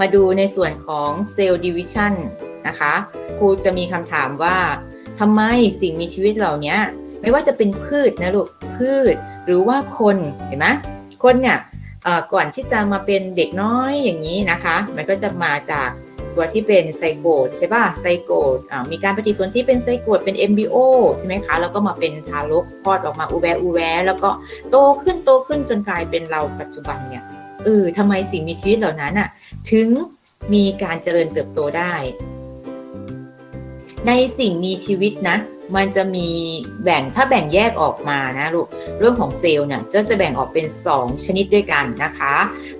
มาดูในส่วนของเซลล์ดิวิชันนะคะครูจะมีคำถามว่าทำไมสิ่งมีชีวิตเหล่านี้ไม่ว่าจะเป็นพืชนะลูกพืช หรือว่าคนเห็นไหมคนเนี่ยก่อนที่จะมาเป็นเด็กน้อยอย่างนี้นะคะ มันก็จะมาจากตัวที่เป็นไซโกดใช่ป่ะไซโกดมีการปฏิสนธิเป็นไซโกดเป็น MBO ใช่ไหมคะ แล้วก็มาเป็นทารกคลอดออกมาอูแวอูแวแล้วก็โตขึ้นโตขึ้นจนกลายเป็นเราปัจจุบันเนี่ยเออทำไมสิ่งมีชีวิตเหล่านั้นอะ ถึงมีการเจริญเติบโตได้ ในสิ่งมีชีวิตนะ มันจะมีแบ่งถ้าแบ่งแยกออกมานะลูกเรื่องของเซลล์เนี่ยจะจะแบ่งออกเป็น 2 ชนิดด้วยกันนะคะ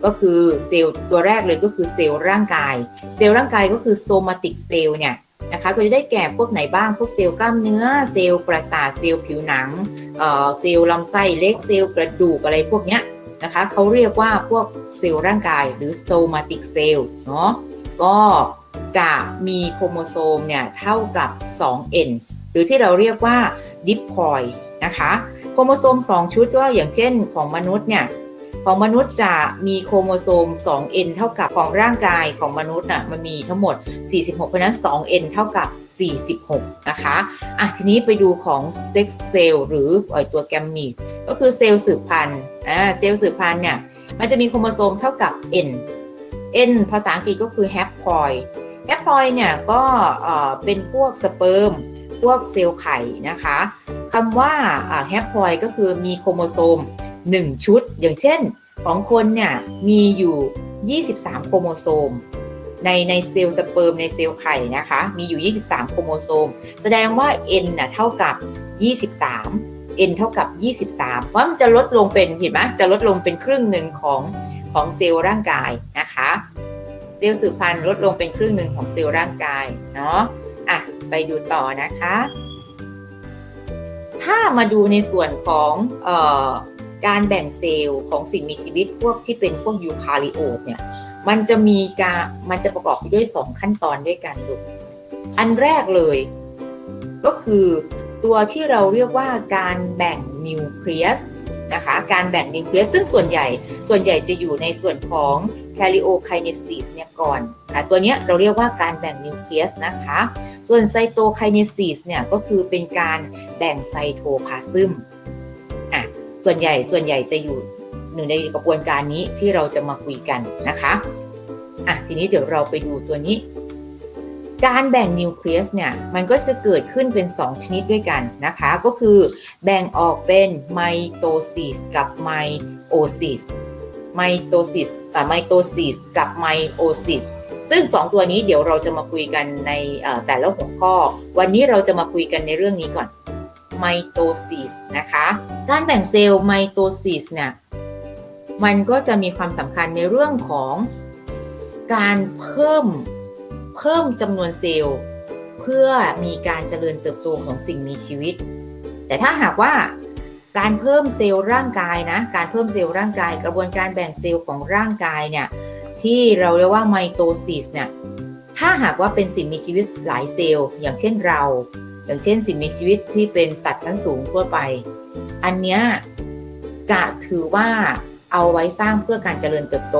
ก็คือเซลล์ตัวแรกเลยก็คือเซลล์ร่างกาย เซลล์ร่างกายก็คือโซมาติกเซลล์เนี่ยนะคะก็จะได้แก่พวกไหนบ้างพวกเซลล์กล้ามเนื้อ เซลล์ประสาทเซลล์ผิวหนังเอ่อเซลล์ลำไส้เล็กเซลล์กระดูกอะไรพวกเนี้ย นะคะเขาเรียกว่าพวกเซลล์ร่างกายหรือโซมาติกเซลล์เนาะก็จะมีโครโมโซมเนี่ยเท่ากับ 2n หรือที่เราเรียกว่าดิปพอยนะคะโครโมโซม 2 ชุดก็อย่างเช่นของมนุษย์เนี่ยของมนุษย์จะมีโครโมโซม 2n เท่ากับของร่างกายของมนุษย์น่ะมันมีทั้งหมด 46 เพราะฉะนั้น 2n เท่ากับ 46 นะคะอะทีนี้ไปดูของเซ็กเซลหรืออตัวแกมมีก็คือเซลล์สืบพันธุ์อ่าเซลล์สืบพันธุ์เนี่ย มันจะมีโครโมโซมเท่ากับ n n ภาษาอังกฤษก็คือ haploid haploid เนี่ยก็เอ่อเป็นพวกสเปิร์มพวกเซลล์ไข่นะคะคำว่า haploid ก็คือมีโครโมโซม 1 ชุด อย่างเช่นของคนเนี่ยมีอยู่ 23 โครโมโซม ในในเซลล์สเปิร์มในเซลล์ไข่นะคะ มีอยู่ 23 โครโมโซม แสดงว่า n น่ะเท่ากับ 23 n เท่ากับ 23ว่ามันจะลดลงเป็นเห็นไหมจะลดลงเป็นครึ่งหนึ่งของของเซลล์ร่างกายนะคะเซลล์สืบพันธุ์ลดลงเป็นครึ่งหนึ่งของเซลล์ร่างกายเนาะอะไปดูต่อนะคะ ถ้ามาดูในส่วนของออการแบ่งเซลล์ของสิ่งมีชีวิตพวกที่เป็นพวกยูคาริโอตเนี่ย มันจะมีการมันจะประกอบไปด้วย2ขั้นตอนด้วยกันลูกอันแรกเลย ก็คือตัวที่เราเรียกว่าการแบ่งนิวเคลียสนะคะการแบ่งนิวเคลียสซึ่งส่วนใหญ่ส่วนใหญ่จะอยู่ในส่วนของแคลิโอไคเนซิสเนี่ยก่อนค่ะตัวเนี้ยเราเรียกว่าการแบ่งนิวเคลียสนะคะ ส่วนไซโตไคเนซิสเนี่ยก็คือเป็นการแบ่งไซโทพลาซึมอะส่วนใหญ่ส่วนใหญ่จะอยู่ หนึ่งในกระบวนการนี้ที่เราจะมาคุยกันนะคะอะทีนี้เดี๋ยวเราไปดูตัวนี้ การแบ่งนิวเคลียสเนี่ยมันก็จะเกิดขึ้นเป็น 2 ชนิดด้วยกันนะคะ ก็คือแบ่งออกเป็นไมโตซิสกับไมโอซิสไมโตซิสไมโตซิสกับไมโอซิสซึ่ง 2 ตัวนี้เดี๋ยวเราจะมาคุยกันในแต่ละหัวข้อ วันนี้เราจะมาคุยกันในเรื่องนี้ก่อนไมโตซิสนะคะ การแบ่งเซลล์ไมโตซิสเนี่ย มันก็จะมีความสำคัญในเรื่องของการเพิ่มเพิ่มจำนวนเซลล์ เพื่อมีการเจริญเติบโตของสิ่งมีชีวิต แต่ถ้าหากว่าการเพิ่มเซลล์ร่างกายนะ การเพิ่มเซลล์ร่างกาย กระบวนการแบ่งเซลล์ของร่างกายเนี่ยที่เราเรียกว่าไมโตซิสเนี่ยถ้าหากว่าเป็นสิ่งมีชีวิตหลายเซลล์ อย่างเช่นเรา อย่างเช่นสิ่งมีชีวิตที่เป็นสัตว์ชั้นสูงทั่วไป อันเนี้ยจะถือว่า เอาไว้สร้างเพื่อการเจริญเติบโต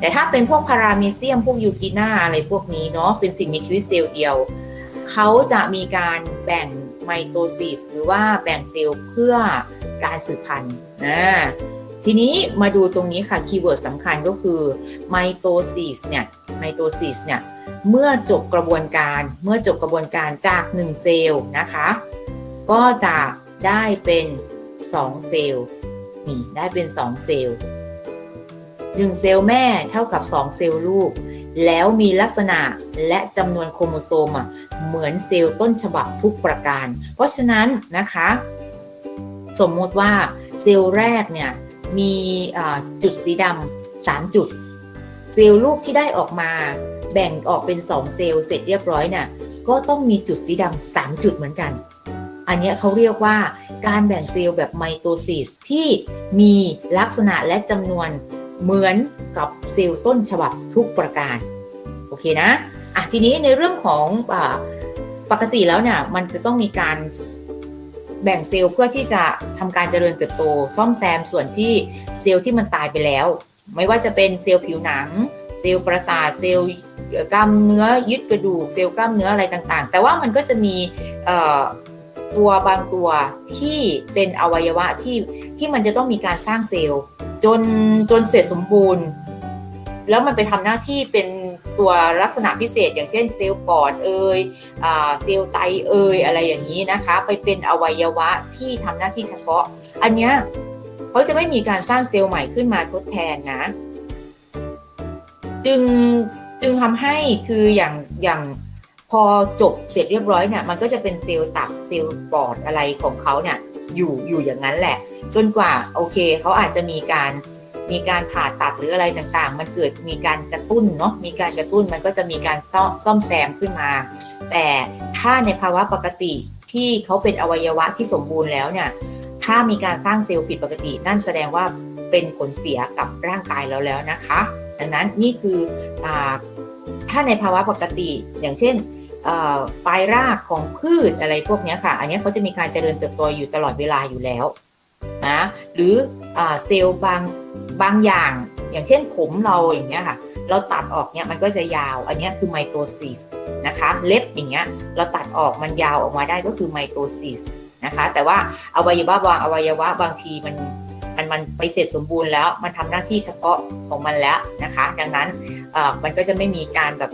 แต่ถ้าเป็นพวกพาราเมเซียมพวกยูกิน่าอะไรพวกนี้เนาะเป็นสิ่งมีชีวิตเซลล์เดียว เขาจะมีการแบ่งไมโตซิสหรือว่าแบ่งเซลล์เพื่อการสืบพันธุ์นะทีนี้มาดูตรงนี้ค่ะคีย์เวิร์ดสำคัญก็คือไมโตซิสเนี่ยไมโตซิสเนี่ยเมื่อจบกระบวนการเมื่อจบกระบวนการจาก 1 เซลล์นะคะ ก็จะได้เป็น 2 เซลล์ นี่ได้เป็น 2 เซลล์1เซลล์แม่เท่ากับ 2 เซลล์ลูก แล้วมีลักษณะและจำนวนโครโมโซมอะเหมือนเซลล์ต้นฉบับทุกประการ เพราะฉะนั้นนะคะ สมมติว่าเซลล์แรกเนี่ยมีจุดสีดำสามจุด เซลล์ลูกที่ได้ออกมาแบ่งออกเป็น 2 เซลล์เสร็จเรียบร้อยเนี่ยก็ต้องมีจุดสีดำสามจุดเหมือนกัน อันนี้เขาเรียกว่าการแบ่งเซลล์แบบไมโตซิสที่มีลักษณะและจำนวนเหมือนกับเซลล์ต้นฉบับทุกประการ โอเคนะอะทีนี้ในเรื่องของอปกติแล้วเนี่ยมันจะต้องมีการแบ่งเซลล์เพื่อที่จะทำการเจริญเติบโต ซ่อมแซมส่วนที่เซลล์ที่มันตายไปแล้ว ไม่ว่าจะเป็นเซลล์ผิวหนัง เซลล์ประสาทเซลล์กล้ามเนื้อยึดกระดูกเซลล์กล้ามเนื้ออะไรต่างๆ แต่ว่ามันก็จะมีเตัวบางตัวที่เป็นอวัยวะที่ที่มันจะต้องมีการสร้างเซลล์จนจนเสร็จสมบูรณ์ แล้วมันไปทำหน้าที่เป็นตัวลักษณะพิเศษ อย่างเช่นเซลล์ปอดเอยอ่าเซลล์ไตเอยอะไรอย่างนี้นะคะ ไปเป็นอวัยวะที่ทำหน้าที่เฉพาะ อันเนี้ยเขาจะไม่มีการสร้างเซลล์ใหม่ขึ้นมาทดแทนนะ จึงจึงทำให้คืออย่างอย่าง อจบเสร็จเรียบร้อยเนี่ยมันก็จะเป็นเซลล์ตับเซลล์ปอดอะไรของเขาเนี่ยอยู่อยู่อย่างนั้นแหละ จนกว่าโอเคเขาอาจจะมีการมีการผ่าตัดหรืออะไรต่างๆ มันเกิดมีการกระตุ้นเนาะมีการกระตุ้นมันก็จะมีการซ่อมซ่อมแซมขึ้นมา แต่ถ้าในภาวะปกติที่เขาเป็นอวัยวะที่สมบูรณ์แล้วเนี่ยถ้ามีการสร้างเซลล์ผิดปกติ นั่นแสดงว่าเป็นผลเสียกับร่างกายเราแล้วนะคะ ดังนั้นนี่คืออถ้าในภาวะปกติอย่างเช่น ปลายรากของพืชอะไรพวกนี้ค่ะ อันนี้เขาจะมีการเจริญเติบโตอยู่ตลอดเวลาอยู่แล้วนะหรืออเซลล์บางบางอย่าง อย่างเช่นผมเราอย่างเงี้ยค่ะ เราตัดออกเนี้ยมันก็จะยาว อันนี้คือไมโตซิสนะคะเล็บอย่างเงี้ยเราตัดออกมันยาวออกมาได้ก็คือไมโตซิสนะคะแต่ว่าอวัยวะบางอวัยวะบางทีมัน มันมันไปเสร็จสมบูรณ์แล้วมันทำหน้าที่เฉพาะของมันแล้วนะคะ ดังนั้นมันก็จะไม่มีการแบบ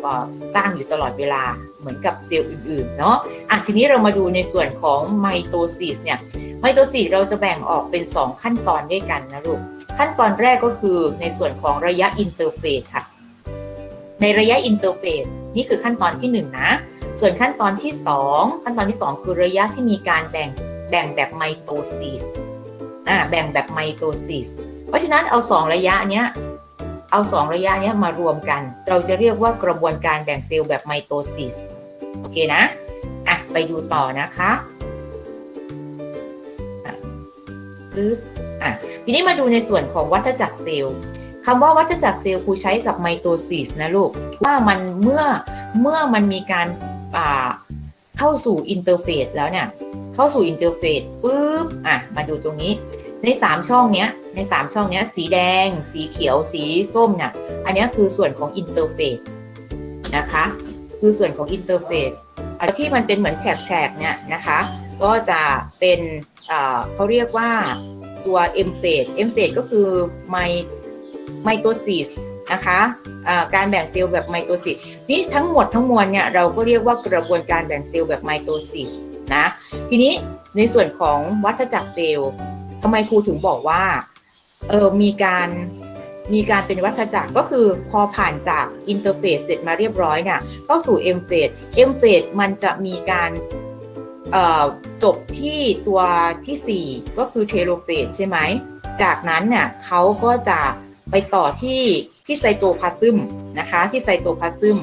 สร้างอยู่ตลอดเวลาเหมือนกับเซลล์อื่นๆเนาะอะทีนี้เรามาดูในส่วนของไมโตซิสเนี่ยไมโตซิสเราจะแบ่งออกเป็น 2 ขั้นตอนด้วยกันนะลูกขั้นตอนแรกก็คือในส่วนของระยะอินเตอร์เฟสค่ะ ในระยะอินเตอร์เฟสนี่คือขั้นตอนที่ 1 นะ ส่วนขั้นตอนที่ 2 ขั้นตอนที่ 2 คือระยะที่มีการแบ่งแบ่งแบบไมโตซิส อ่าแบ่งแบบไมโตซิสเพราะฉะนั้นเอา2ระยะเนี้ยเอา2ระยะเนี้ยมารวมกัน เราจะเรียกว่ากระบวนการแบ่งเซลล์แบบไมโตซิสโอเคนะอะไปดูต่อนะคะอะปึ๊บอะทีนี้มาดูในส่วนของวัฏจักรเซลล์คำว่าวัฏจักรเซลล์ครูใช้กับไมโตซิสนะลูกว่ามันเมื่อเมื่อมันมีการอ่าเข้าสู่อินเทอร์เฟซแล้วเนี่ยเข้าสู่อินเทอร์เฟซปุ๊บอะมาดูตรงนี้ ใน3ช่องเนี้ยใน3ช่องเนี้ยสีแดง สีเขียว สีส้มเนี่ยอันนี้คือส่วนของอินเทอร์เฟซนะคะคือส่วนของอินเทอร์เฟซอันที่มันเป็นเหมือนแฉกๆเนี่ยนะคะก็จะเป็นเขาเรียกว่าตัว M phase M phase ก็คือไมไมโตซิสนะคะการแบ่งเซลล์แบบไมโตซิสนี่ทั้งหมดทั้งมวลเนี่ยเราก็เรียกว่ากระบวนการแบ่งเซลล์แบบไมโตซิสนะทีนี้ในส่วนของวัฏจักรเซลล์ ทำไมครูถึงบอกว่า เออมีการมีการเป็นวัฏจักรก็คือพอผ่านจากอินเตอร์เฟสเสร็จมาเรียบร้อยเนี่ยเข้าสู่ M phase M phase มันจะมีการจบที่ตัวทีสี่ 4 ก็คือเทโลเฟสใช่ไหม จากนั้นเนี่ยเขาก็จะไปต่อที่ที่ไซโตพาซึมนะคะที่ไซโตพาซึม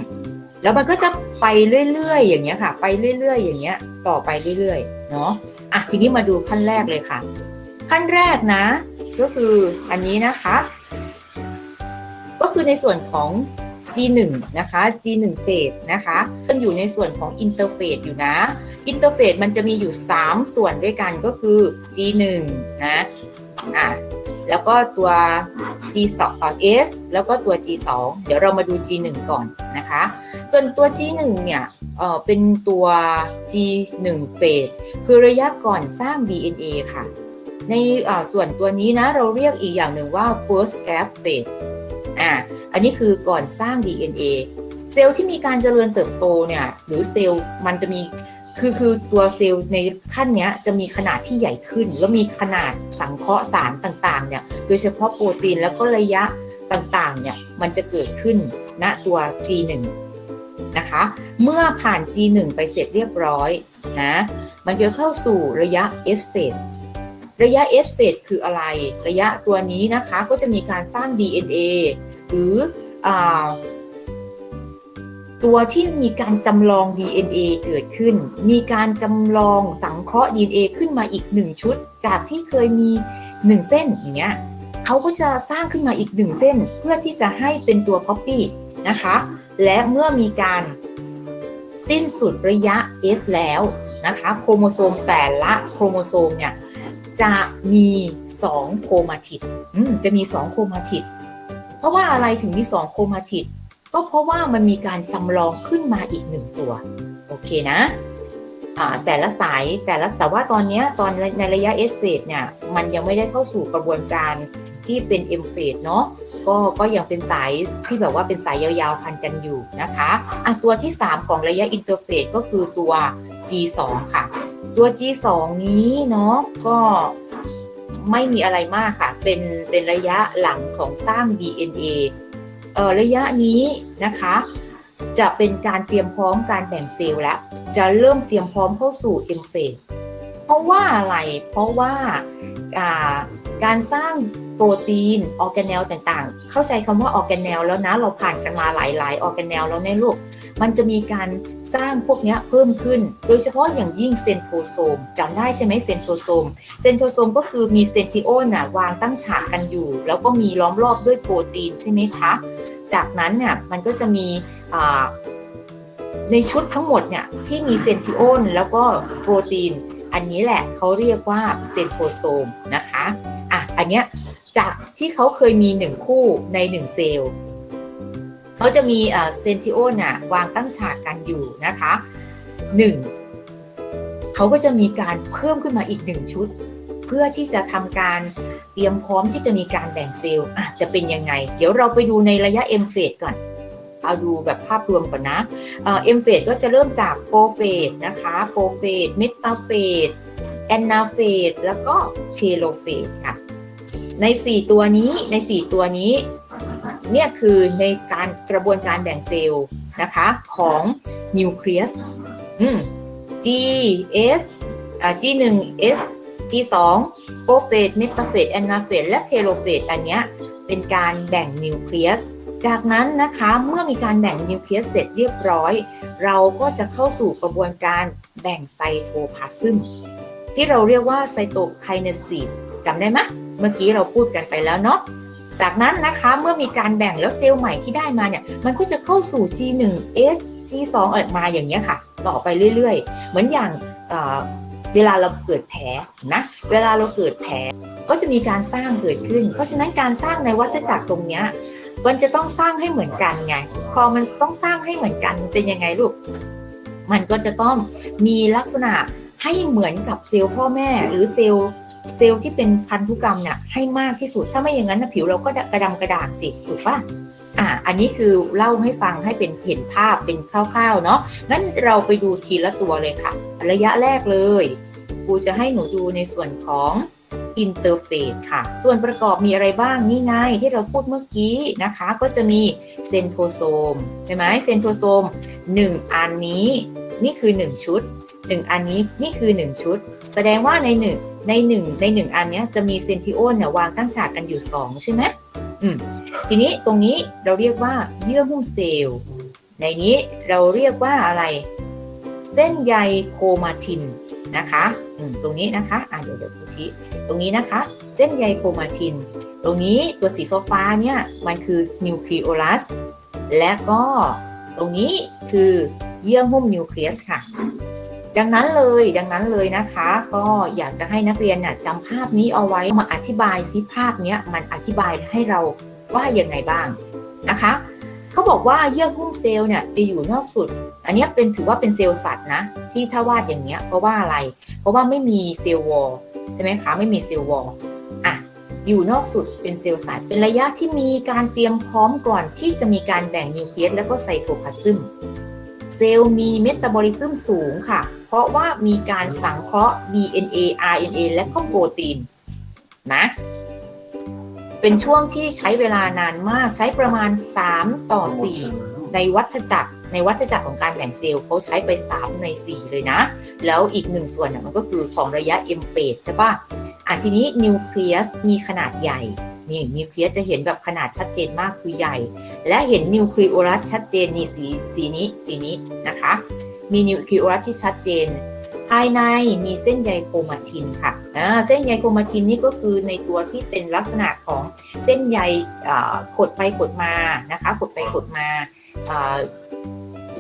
แล้วมันก็จะไปเรื่อยๆ อย่างเงี้ยค่ะ ไปเรื่อยๆ อย่างเงี้ยต่อไปเรื่อยๆ เนาะอะทีนี้มาดูขั้นแรกเลยค่ะ ขั้นแรกนะ ก็คืออันนี้นะคะ ก็คือในส่วนของ G1 นะคะ G1 เฟสนะคะยังอยู่ในส่วนของอินเตอร์เฟสอยู่นะ อินเตอร์เฟสมันจะมีอยู่ 3 ส่วนด้วยกันก็คือ G1 นะ อะ แล้วก็ตัว G2 เอ่อ S แล้วก็ตัว G2 เดี๋ยวเรามาดู G1 ก่อนนะคะ ส่วนตัว G1 เนี่ย เออเป็นตัว G1 เฟสคือระยะก่อนสร้าง DNA ค่ะ ในส่วนตัวนี้นะเราเรียกอีกอย่างหนึ่งว่า first gap phase อ่าอันนี้คือก่อนสร้าง DNA เซลล์ที่มีการเจริญเติบโตเนี่ยหรือเซลล์มันจะมีคือคือตัวเซลล์ในขั้นเนี้ยจะมีขนาดที่ใหญ่ขึ้น แล้วมีขนาดสังเคราะห์สารต่างๆเนี่ยโดยเฉพาะโปรตีนแล้วก็ระยะต่างๆเนี่ยมันจะเกิดขึ้นณตัว G1 นะคะเมื่อผ่าน G1 ไปเสร็จเรียบร้อยนะมันจะเข้าสู่ระยะ S phase ระยะ S phase คืออะไร ระยะตัวนี้นะคะก็จะมีการสร้าง DNA หรืออตัวที่มีการจำลอง DNA เกิดขึ้น มีการจำลองสังเคราะห์ DNA ขึ้นมาอีกหนึ่งชุด จากที่เคยมีหนึ่งเส้นอย่างเงี้ยเขาก็จะสร้างขึ้นมาอีกหนึ่งเส้น เพื่อที่จะให้เป็นตัว copy นะคะ และเมื่อมีการสิ้นสุดระยะ S แล้วนะคะ โครโมโซมแต่ละโครโมโซมเนี่ย จะมี2โครมาทิดจะมี2โครมาทิดเพราะว่าอะไรถึงมี2โครมาทิดก็เพราะว่ามันมีการจำลองขึ้นมาอีกหนึ่งตัว โอเคนะแต่ละสายแต่ละแต่ว่าตอนนี้ตอนในระยะ S phase เนี่ยมันยังไม่ได้เข้าสู่กระบวนการที่เป็น M phase เนาะก็ก็ยังเป็นสายที่แบบว่าเป็นสายยาวๆพันกันอยู่นะคะอะตัวที่ 3 ของระยะ interface ก็คือตัว G2 ค่ะ ตัว G2 นี้เนาะก็ไม่มีอะไรมากค่ะ เป็นเป็นระยะหลังของสร้าง DNA เอ่อระยะนี้นะคะ จะเป็นการเตรียมพร้อมการแบ่งเซลล์แล้ว จะเริ่มเตรียมพร้อมเข้าสู่ M phase เพราะว่าอะไร เพราะว่าการสร้างโปรตีนออร์แกเนลต่างๆ เข้าใจคำว่าออร์แกเนลแล้วนะ เราผ่านกันมาหลายๆออร์แกเนลแล้วเนี่ลูก มันจะมีการสร้างพวกนี้เพิ่มขึ้น โดยเฉพาะอย่างยิ่งเซนโทโซมจำได้ใช่ไหมเซนโทโซม เซนโทโซมก็คือมีเซนทิโอนะวางตั้งฉากกันอยู่ แล้วก็มีล้อมรอบด้วยโปรตีนใช่ไหมคะ จากนั้นเนี่ยมันก็จะมีในชุดทั้งหมดเนี่ยที่มีเซนทิโอนแล้วก็โปรตีน อันนี้แหละเขาเรียกว่าเซนโทโซมนะคะอะอันเนี้ยจากที่เขาเคยมีหนึ่งคู่ในหนึ่งเซลล์ เขาจะมีเซนทิโอน่ะวางตั้งฉากกันอยู่นะคะหนึ่งเขาก็จะมีการเพิ่มขึ้นมาอีกหนึ่งชุด เพื่อที่จะทำการเตรียมพร้อมที่จะมีการแบ่งเซลล์อะจะเป็นยังไง เดี๋ยวเราไปดูในระยะ M phase ก่อน เอาดูแบบภาพรวมก่อนนะเอ่อ M phase ก็จะเริ่มจากโปรเฟสนะคะโปรเฟสเมตาเฟสแอนนาเฟสแล้วก็เทโลเฟสค่ะใน 4 ตัวนี้ใน 4 ตัวนี้ เนี่ยคือในการกระบวนการแบ่งเซลล์นะคะของนิวเคลียสอืม G S อ่า G 1 S G2 โปรเฟสเมตาเฟสแอนนาเฟสและเทโลเฟสอันเนี้ยเป็นการแบ่งนิวเคลียส จากนั้นนะคะเมื่อมีการแบ่งนิวเคลียสเสร็จเรียบร้อย เราก็จะเข้าสู่กระบวนการแบ่งไซโทพลาซึมที่เราเรียกว่าไซโตไคเนซิสจำได้ไหมเมื่อกี้เราพูดกันไปแล้วเนาะ จากนั้นนะคะเมื่อมีการแบ่งแล้วเซลล์ใหม่ที่ได้มาเนี่ยมันก็จะเข้าสู่ G1S G2 เออมาอย่างเงี้ยค่ะ ต่อไปเรื่อยๆ เหมือนอย่างเเวลาเราเกิดแผลนะเวลาเราเกิดแผลก็จะมีการสร้างเกิดขึ้น เพราะฉะนั้นการสร้างในวัฏจักรตรงเนี้ยมันจะต้องสร้างให้เหมือนกันไง พอมันต้องสร้างให้เหมือนกันเป็นยังไงลูก มันก็จะต้องมีลักษณะให้เหมือนกับเซลล์พ่อแม่หรือเซลล์ เซลล์ที่เป็นพันธุกรรมเนี่ยให้มากที่สุด ถ้าไม่อย่างนั้นนะผิวเราก็กระดำกระด่างสิถูกปะอ่าอันนี้คือเล่าให้ฟังให้เป็นเห็นภาพเป็นคร่าวๆเนาะงั้นเราไปดูทีละตัวเลยค่ะ ระยะแรกเลยครูจะให้หนูดูในส่วนของอินเตอร์เฟซค่ะ ส่วนประกอบมีอะไรบ้างนี่ไงที่เราพูดเมื่อกี้นะคะ ก็จะมีเซนโทโซมใช่ไหมเซนโทโซม 1 อันนี้ นี่คือ 1 ชุด 1 อันนี้นี่คือ 1 ชุด แสดงว่าใน 1 ใน1ใน1อันเนี้ยจะมีเซนทิโอนเนี่ยวางตั้งฉากกันอยู่ 2 ใช่ไหมอืมทีนี้ตรงนี้เราเรียกว่าเยื่อหุ้มเซลล์ ในนี้เราเรียกว่าอะไร เส้นใยโคมาทินนะคะอืมตรงนี้นะคะอะเดี๋ยวเดี๋ยวครูชี้ตรงนี้นะคะ เส้นใยโคมาทิน ตรงนี้ตัวสีฟ้าเนี่ยมันคือนิวคลีโอลัสและก็ตรงนี้คือเยื่อหุ้มนิวเคลียสค่ะ ดังนั้นเลยดังนั้นเลยนะคะ ก็อยากจะให้นักเรียนน่ะจำภาพนี้เอาไว้มาอธิบายซิภาพนี้มันอธิบายให้เราว่ายังไงบ้างนะคะเขาบอกว่าเยื่อหุ้มเซลล์เนี่ยจะอยู่นอกสุด อันนี้เป็นถือว่าเป็นเซลล์สัตว์นะที่ถ้าวาดอย่างเงี้ยเพราะว่าอะไร เพราะว่าไม่มีเซลล์วอลใช่ไหมคะไม่มีเซลล์วอลอะอยู่นอกสุดเป็นเซลล์สัตว์เป็นระยะที่มีการเตรียมพร้อมก่อนที่จะมีการแบ่งนิวเคลียสแล้วก็ไซโทพลาซึมเซลล์มีเมตาบอลิซึมสูงค่ะ เพราะว่ามีการสังเคราะห์ DNA RNA และก็โปรตีนนะเป็นช่วงที่ใช้เวลานานมากใช้ประมาณ 3 ต่อ 4 ในวัฏจักรในวัฏจักรของการแบ่งเซลล์เขาใช้ไป 3 ใน 4 เลยนะ แล้วอีกหนึ่งส่วนน่ะมันก็คือของระยะ M phase ใช่ปะอะทีนี้นิวเคลียสมีขนาดใหญ่นี่นิวเคลียสจะเห็นแบบขนาดชัดเจนมากคือใหญ่ และเห็นนิวคลีโอรัสชัดเจนนี่สีสีนี้สีนี้นะคะ มีนิวคลีอรัสที่ชัดเจน ภายในมีเส้นใยโครมาทินค่ะเส้นใยโครมาทินนี่ก็คือในตัวที่เป็นลักษณะของเส้นใยขดไปขดมานะคะขดไปขดมา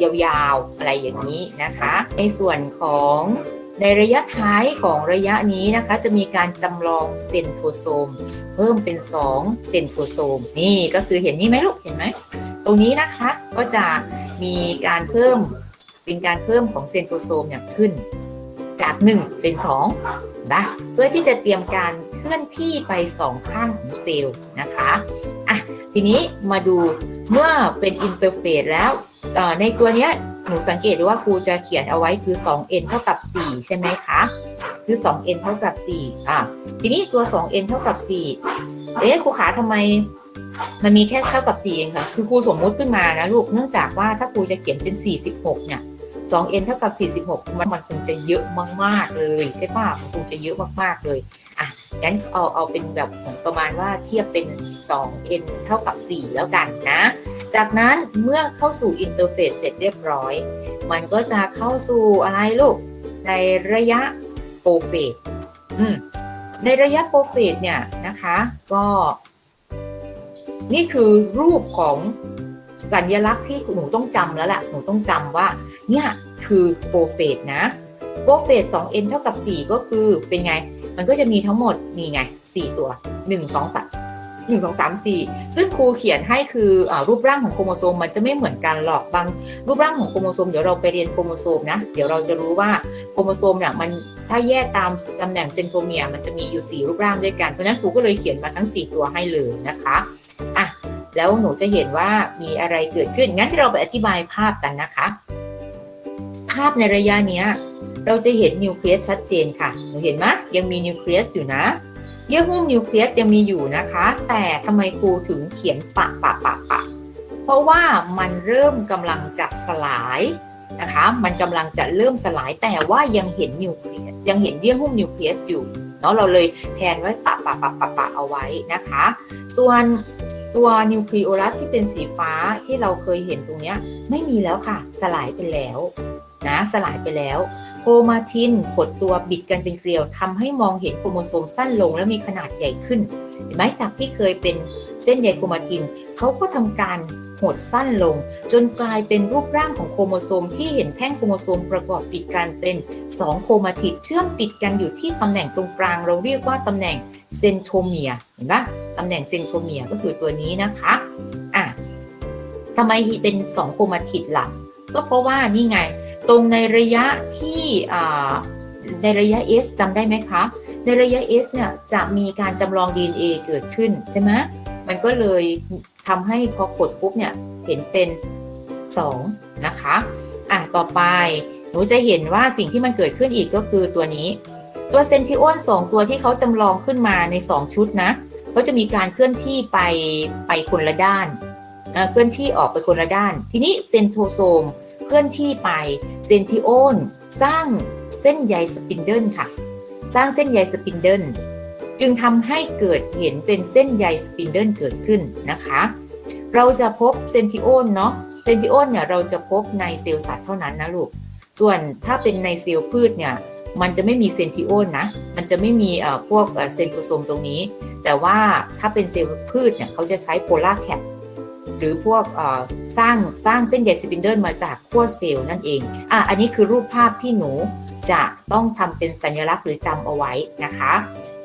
ยาวๆอะไรอย่างนี้นะคะ ในส่วนของในระยะท้ายของระยะนี้นะคะ จะมีการจำลองเซนโทรโซม เพิ่มเป็น 2 เซนโทรโซม นี่ก็คือเห็นนี่ไหมลูกเห็นไหม ตรงนี้นะคะก็จะมีการเพิ่ม เป็นการเพิ่มของเซนโทโซมเนี่ยขึ้น จาก 1 เป็น2นะเพื่อที่จะเตรียมการเคลื่อนที่ไป 2 ข้างของเซลล์นะคะอะทีนี้มาดูเมื่อเป็นอินเตอร์เฟซแล้วในตัวเนี้ยหนูสังเกตดูว่าครูจะเขียนเอาไว้คือ 2n เท่ากับ 4 ใช่ไหมคะ คือ 2n เท่ากับ 4 อะ ทีนี้ตัว 2n เท่ากับ 4 เอ๊ะครูขาทำไม มันมีแค่เท่ากับ 4 เองคะคือครูสมมุติขึ้นมานะลูก เนื่องจากว่าถ้าครูจะเขียนเป็น 46 เนี่ย 2n เท่ากับ 46 มันมันคงจะเยอะมากๆเลยใช่ป่ะมันคงจะเยอะมากๆเลยอะงั้นเอาเอาเป็นแบบเหมือนประมาณว่าเทียบเป็น 2n เท่ากับ 4 แล้วกันนะ จากนั้นเมื่อเข้าสู่อินเทอร์เฟซเสร็จเรียบร้อย มันก็จะเข้าสู่อะไรลูก ในระยะโปรเฟสอืมในระยะโปรเฟสเนี่ยนะคะ ก็ นี่คือรูปของ สัญลักษณ์ที่หนูต้องจำแล้วแหละหนูต้องจำว่าเนี่ยคือโปรเฟสนะโปรเฟส 2n เท่ากับ 4 ก็คือเป็นไง มันก็จะมีทั้งหมดนี่ไง 4 ตัว 1 2 3 1 2 3 4ซึ่งครูเขียนให้คืออรูปร่างของโครโมโซมมันจะไม่เหมือนกันหรอกบาง รูปร่างของโครโมโซมเดี๋ยวเราไปเรียนโครโมโซมนะเดี๋ยวเราจะรู้ว่าโครโมโซมเนี่ยมันถ้าแยกตามตำแหน่งเซนโทเมีย มันจะมีอยู่ 4 รูปร่างด้วยกันเพราะฉะนั้นครูก็เลยเขียนมาทั้ง 4 ตัวให้เลยนะคะ แล้วหนูจะเห็นว่ามีอะไรเกิดขึ้น งั้นเราไปอธิบายภาพกันนะคะ ภาพในระยะเนี้ย เราจะเห็นนิวเคลียสชัดเจนค่ะ หนูเห็นไหมยังมีนิวเคลียสอยู่นะ เยื่อหุ้มนิวเคลียสยังมีอยู่นะคะ แต่ทำไมครูถึงเขียนปะปะปะปะ เพราะว่ามันเริ่มกำลังจะสลายนะคะ มันกำลังจะเริ่มสลายแต่ว่ายังเห็นนิวเคลียสยังเห็นเยื่อหุ้มนิวเคลียสอยู่เนาะเราเลยแทนไว้ปะปะปะปะปะเอาไว้นะคะ ส่วน ตัวนิวคลีโอลัสที่เป็นสีฟ้าที่เราเคยเห็นตรงเนี้ยไม่มีแล้วค่ะ สลายไปแล้วนะสลายไปแล้ว โครมาทินขดตัวบิดกันเป็นเกลียวทำให้มองเห็นโครโมโซมสั้นลงและมีขนาดใหญ่ขึ้นเห็นไหมจากที่เคยเป็น เส้นใยโครมาทินเขาก็ทำการหดสั้นลง จนกลายเป็นรูปร่างของโครโมโซมที่เห็นแท่งโครโมโซมประกอบติดกันเป็น 2 โครมาทิดเชื่อมติดกันอยู่ที่ตำแหน่งตรงกลาง เราเรียกว่าตำแหน่งเซนโทเมียเห็นปะตำแหน่งเซนโทเมียก็คือตัวนี้นะคะอะทำไมเป็น 2 โครมาทิดล่ะก็เพราะว่านี่ไง ตรงในระยะที่ในระยะ S จำได้ไหมคะ ในระยะ S เนี่ยจะมีการจำลอง DNA เกิดขึ้นใช่ไหม มันก็เลยทำให้พอกดปุ๊บเนี่ยเห็นเป็น 2 นะคะอะต่อไปหนูจะเห็นว่าสิ่งที่มันเกิดขึ้นอีกก็คือตัวนี้ ตัวเซนทิโอน2ตัวที่เขาจำลองขึ้นมาใน 2 ชุดนะเขาจะมีการเคลื่อนที่ไปไปคนละด้านเคลื่อนที่ออกไปคนละด้าน ทีนี้เซนโทโซมเคลื่อนที่ไปเซนทิโอนสร้างเส้นใยสปินเดิลค่ะ สร้างเส้นใยสปินเดิล จึงทำให้เกิดเห็นเป็นเส้นใยสปินเดิลเกิดขึ้นนะคะ เราจะพบเซนทิโอนเนาะเซนทิโอนเนี่ยเราจะพบในเซลล์สัตว์เท่านั้นนะลูก ส่วนถ้าเป็นในเซลล์พืชเนี่ยมันจะไม่มีเซนทิโอนนะ มันจะไม่มีพวกเซนโทรโซมตรงนี้ แต่ว่าถ้าเป็นเซลล์พืชเนี่ยเขาจะใช้โพลาร์แคปหรือพวกสร้างสร้างเส้นใยสปินเดิลมาจากขั้วเซลล์นั่นเอง อะ อันนี้คือรูปภาพที่หนูจะต้องทำเป็นสัญลักษณ์หรือจำเอาไว้นะคะ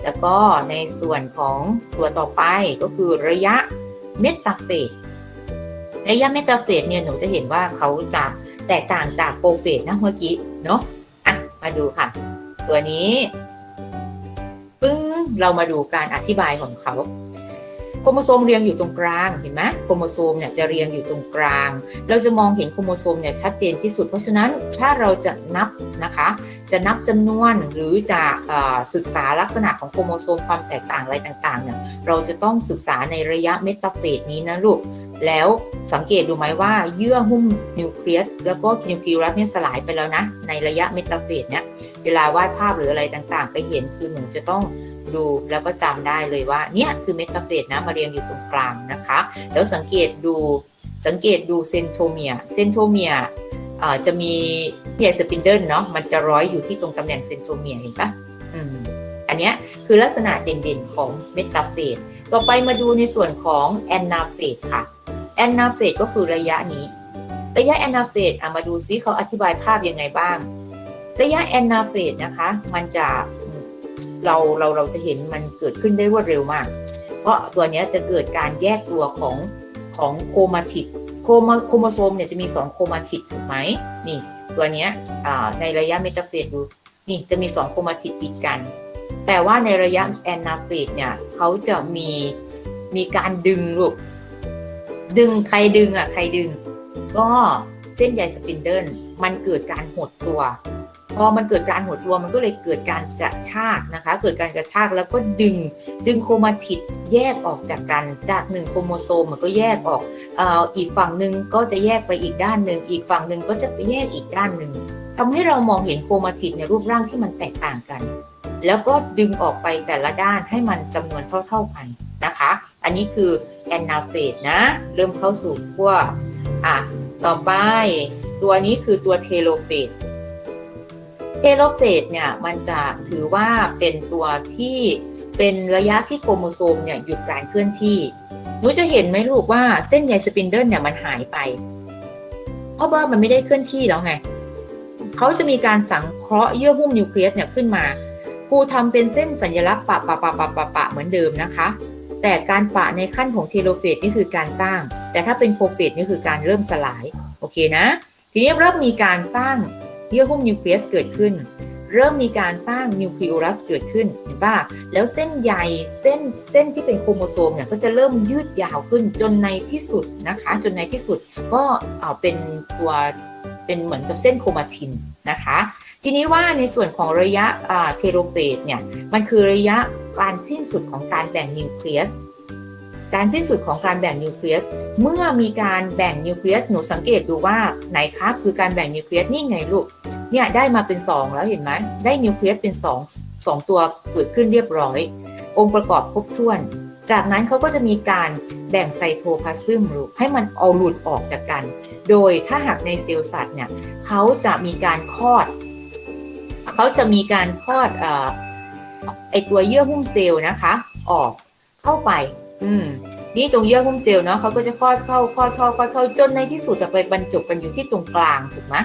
แล้วก็ในส่วนของตัวต่อไปก็คือระยะเมตาเฟสระยะเมตาเฟสเนี่ยหนูจะเห็นว่าเขาจะแตกต่างจากโปรเฟสนะเมื่อกี้เนาะอะมาดูค่ะ ตัวนี้ปึ้งเรามาดูการอธิบายของเขา โครโมโซมเรียงอยู่ตรงกลางเห็นไหมโครโมโซมเนี่ยจะเรียงอยู่ตรงกลาง เราจะมองเห็นโครโมโซมเนี่ยชัดเจนที่สุด เพราะฉะนั้นถ้าเราจะนับนะคะ จะนับจำนวนหรือจะศึกษาลักษณะของโครโมโซมความแตกต่างอะไรต่างๆเนี่ยเราจะต้องศึกษาในระยะเมตาเฟสนี้นะลูกแล้วสังเกตดูไหมว่าเยื่อหุ้มนิวเคลียสแล้วก็นิวคลีรัสเนี่ยสลายไปแล้วนะ ในระยะเมตาเฟสเนี่ยเวลาวาดภาพหรืออะไรต่างๆ ไปเห็นคือหนูจะต้อง ดูแล้วก็จำได้เลยว่าเนี่ยคือเมตาเฟสนะมาเรียงอยู่ตรงกลางนะคะ แล้วสังเกตดูสังเกตดูเซนโทเมียเซนโทเมียจะมีเพียสปินเดิลเนาะมันจะร้อยอยู่ที่ตรงตำแหน่งเซนโทเมียเห็นปะอืมอันนี้คือลักษณะเด่นๆของเมตาเฟสต่อไปมาดูในส่วนของแอนนาเฟสค่ะแอนนาเฟสก็คือระยะนี้ ระยะแอนนาเฟสมาดูซิเขาอธิบายภาพยังไงบ้าง ระยะแอนนาเฟสนะคะ มันจะ เราเราเราจะเห็นมันเกิดขึ้นได้รวดเร็วมาก เพราะตัวนี้จะเกิดการแยกตัวของของโครมาติดโครโมโครโมโซมเนี่ยจะมี 2 โครมาติดถูกไหมนี่ตัวนี้ในระยะเมตาเฟสดูนี่จะมี 2 โครมาติดติดกัน แต่ว่าในระยะแอนนาเฟสเนี่ยเขาจะมีมีการดึงลูกดึงใครดึงอะใครดึง ก็เส้นใยสปินเดิล มันเกิดการหดตัวพอมันเกิดการหดตัวมันก็เลยเกิดการกระชากนะคะ เกิดการกระชากแล้วก็ดึง ดึงโครมาติดแยกออกจากกันจากหนึ่งโครโมโซมมันก็แยกออกอ,อีกฝั่งหนึ่งก็จะแยกไปอีกด้านหนึ่งอีกฝั่งหนึ่งก็จะไปแยกอีกด้านหนึ่งทำให้เรามองเห็นโครมาติดในรูปร่างที่มันแตกต่างกัน แล้วก็ดึงออกไปแต่ละด้านให้มันจำนวนเท่า ๆกันนะคะ อันนี้คือแอนนาเฟสนะ เริ่มเข้าสู่พวอะต่อไป ตัวนี้คือตัวเทโลเฟสเทโลเฟสเนี่ยมันจะถือว่าเป็นตัวที่เป็นระยะที่โครโมโซมเนี่ยหยุดการเคลื่อนที่หนูจะเห็นไหมลูกว่าเส้นใยสปินเดิลเนี่ยมันหายไป เพราะว่ามันไม่ได้เคลื่อนที่แล้วไงเขาจะมีการสังเคราะห์เยื่อหุ้มนิวเคลียสเนี่ยขึ้นมาครูทำเป็นเส้นสัญลักษณ์ปะปะปะปะปะปะเหมือนเดิมนะคะ แต่การปะในขั้นของเทโลเฟสนี่คือการสร้าง แต่ถ้าเป็นโปรเฟสนี่คือการเริ่มสลาย โอเคนะ ทีนี้เริ่มมีการสร้างเยื่อหุ้มนิวเคลียสเกิดขึ้น เริ่มมีการสร้างนิวคลีโอลัสเกิดขึ้นเห็นป่ะแล้วเส้นใยเส้นเส้นที่เป็นโครโมโซมเนี่ยก็จะเริ่มยืดยาวขึ้นจนในที่สุดนะคะ จนในที่สุดก็เป็นตัวเป็นเหมือนกับเส้นโครมาตินนะคะทีนี้ว่าในส่วนของระยะเทโลเฟสเนี่ยมันคือระยะการสิ้นสุดของการแบ่งนิวเคลียส การสิ้นสุดของการแบ่งนิวเคลียส เมื่อมีการแบ่งนิวเคลียส หนูสังเกตดูว่าไหนคะคือการแบ่งนิวเคลียสนี่ไงลูก เนี่ยได้มาเป็น 2 แล้วเห็นไหม ได้นิวเคลียสเป็น 2 2 ตัวเกิดขึ้นเรียบร้อย องค์ประกอบครบถ้วน จากนั้นเขาก็จะมีการแบ่งไซโทพลาซึมลูกให้มันเอาหลุดออกจากกัน โดยถ้าหากในเซลล์สัตว์เนี่ยเขาจะมีการคลอด เขาจะมีการคลอดอไอตัวเยื่อหุ้มเซลล์นะคะ ออกเข้าไป อืมนี่ตรงเยื่อหุ้มเซลล์เนาะเขาก็จะคลอดเข้าคลอดเข้าคลอดเข้าจนในที่สุดจะไปบรรจบกันอยู่ที่ตรงกลางถูกไหม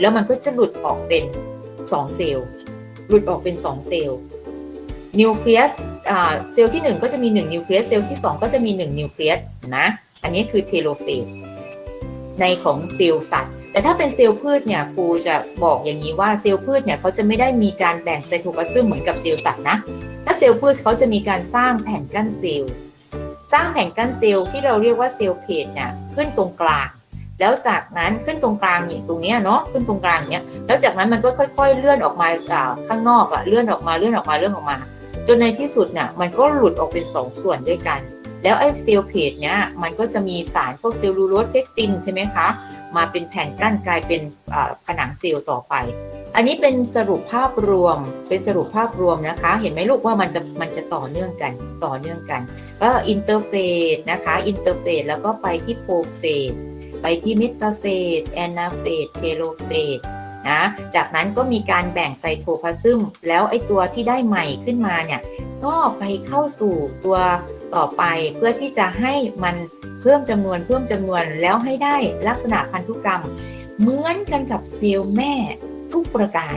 แล้วมันก็จะหลุดออกเป็น2เซลล์หลุดออกเป็น2เซลล์นิวเคลียสเซลล์ที่ 1 ก็จะมี 1 นิวเคลียสเซลล์ที่ 2 ก็จะมี 1 นิวเคลียสนะอันนี้คือเทโลเฟสในของเซลล์สัตว์ แต่ถ้าเป็นเซลล์พืชเนี่ยครูจะบอกอย่างนี้ว่าเซลล์พืชเนี่ยเขาจะไม่ได้มีการแบ่งไซโทพลาซึมเหมือนกับเซลล์สัตว์นะถ้าเซลล์พืชเขาจะมีการสร้างแผ่นกั้นเซลล์ สร้างแผ่นกั้นเซลล์ที่เราเรียกว่าเซลล์เพจเนี่ยขึ้นตรงกลาง แล้วจากนั้นขึ้นตรงกลางอย่างตรงนี้เนาะขึ้นตรงกลางเนี้ยแล้วจากนั้นมันก็ค่อย ๆ เลื่อนออกมาข้างนอกอะเลื่อนออกมาเลื่อนออกมาเลื่อนออกมา จนในที่สุดเนี่ยมันก็หลุดออกเป็น 2 ส่วนด้วยกัน แล้วไอ้เซลล์เพจเนี้ยมันก็จะมีสารพวกเซลลูโลสเพกตินใช่ไหมคะมาเป็นแผ่นกั้นกลายเป็นผนังเซลล์ต่อไป อันนี้เป็นสรุปภาพรวม เป็นสรุปภาพรวมนะคะ เห็นไหมลูกว่ามันจะมันจะต่อเนื่องกัน ต่อเนื่องกัน ก็อินเตอร์เฟสนะคะ อินเตอร์เฟสแล้วก็ไปที่โปรเฟส ไปที่เมตาเฟส แอนนาเฟส เทโลเฟสนะ จากนั้นก็มีการแบ่งไซโทพลาซึม แล้วไอ้ตัวที่ได้ใหม่ขึ้นมาเนี่ย ก็ไปเข้าสู่ตัวต่อไปเพื่อที่จะให้มันเพิ่มจำนวนเพิ่มจำนวนแล้วให้ได้ลักษณะพันธุกรรม เหมือนกันกับเซลล์แม่ ทุกประการ